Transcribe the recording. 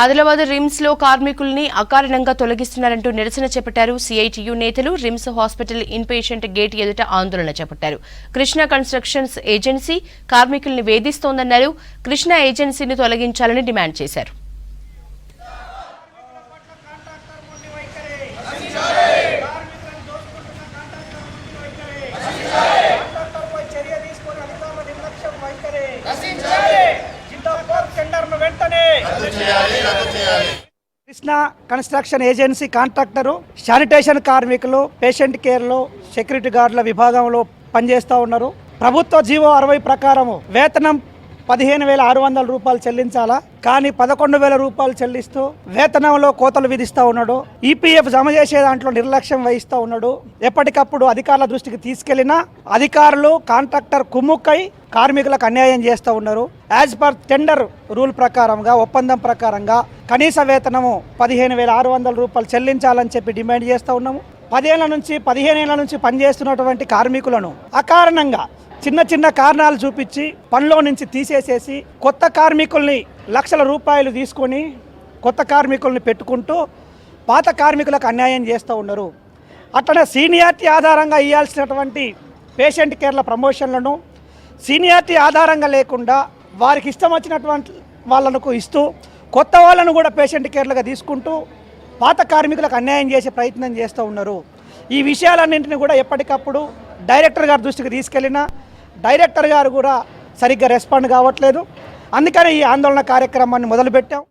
ఆదిలాబాద్ రిమ్స్లో కార్మికుల్ని అకారణంగా తొలగిస్తున్నారంటూ నిరసన చేపట్టారు సిఐటియు నేతలు. రిమ్స్ హాస్పిటల్ ఇన్పేషెంట్ గేట్ ఎదుట ఆందోళన చేపట్టారు. కృష్ణ కన్స్ట్రక్షన్స్ ఏజెన్సీ కార్మికుల్ని వేధిస్తోందన్నారు. కృష్ణ ఏజెన్సీని తొలగించాలని డిమాండ్ చేశారు. కాంట్రాక్టర్పై Krishna construction agency contractor sanitation కార్మికులు పేషెంట్ కేర్లో సెక్యూరిటీ గార్డుల విభాగంలో పనిచేస్తూ ఉన్నారు. ప్రభుత్వ జీవో అరవై ప్రకారము వేతనం పదిహేను వేల ఆరు వందల రూపాయలు చెల్లించాలా? కానీ పదకొండు వేల రూపాయలు చెల్లిస్తూ వేతనంలో కోతలు విధిస్తూ ఉన్నాడు. ఈపీఎఫ్ జమ చేసే దాంట్లో నిర్లక్ష్యం వహిస్తూ ఉన్నాడు. ఎప్పటికప్పుడు అధికారుల దృష్టికి తీసుకెళ్ళినా అధికారులు కాంట్రాక్టర్ కుమ్ముక్కై కార్మికులకు అన్యాయం చేస్తూ ఉన్నారు. యాజ్ పర్ టెండర్ రూల్ ప్రకారంగా ఒప్పందం ప్రకారంగా కనీస వేతనము పదిహేను వేల ఆరు వందల రూపాయలు చెల్లించాలని చెప్పి డిమాండ్ చేస్తూ ఉన్నాము. పదేళ్ళ నుంచి పదిహేనేళ్ళ నుంచి పనిచేస్తున్నటువంటి కార్మికులను అకారణంగా చిన్న చిన్న కారణాలు చూపించి పనిలో నుంచి తీసేసేసి కొత్త కార్మికుల్ని లక్షల రూపాయలు తీసుకొని కొత్త కార్మికుల్ని పెట్టుకుంటూ పాత కార్మికులకు అన్యాయం చేస్తూ ఉన్నారు. అట్లనే సీనియారిటీ ఆధారంగా ఇవ్వాల్సినటువంటి పేషెంట్ కేర్ల ప్రమోషన్లను సీనియారిటీ ఆధారంగా లేకుండా వారికి ఇష్టం వచ్చినటువంటి వాళ్ళకు ఇస్తూ కొత్త వాళ్ళను కూడా పేషెంట్ కేర్లుగా తీసుకుంటూ పాత కార్మికులకు అన్యాయం చేసే ప్రయత్నం చేస్తూ ఉన్నారు. ఈ విషయాలన్నింటినీ కూడా ఎప్పటికప్పుడు డైరెక్టర్ గారి దృష్టికి తీసుకెళ్ళినా డైరెక్టర్ గారు కూడా సరిగ్గా రెస్పాండ్ కావట్లేదు. అందుకని ఈ ఆందోళన కార్యక్రమాన్ని మొదలుపెట్టాం.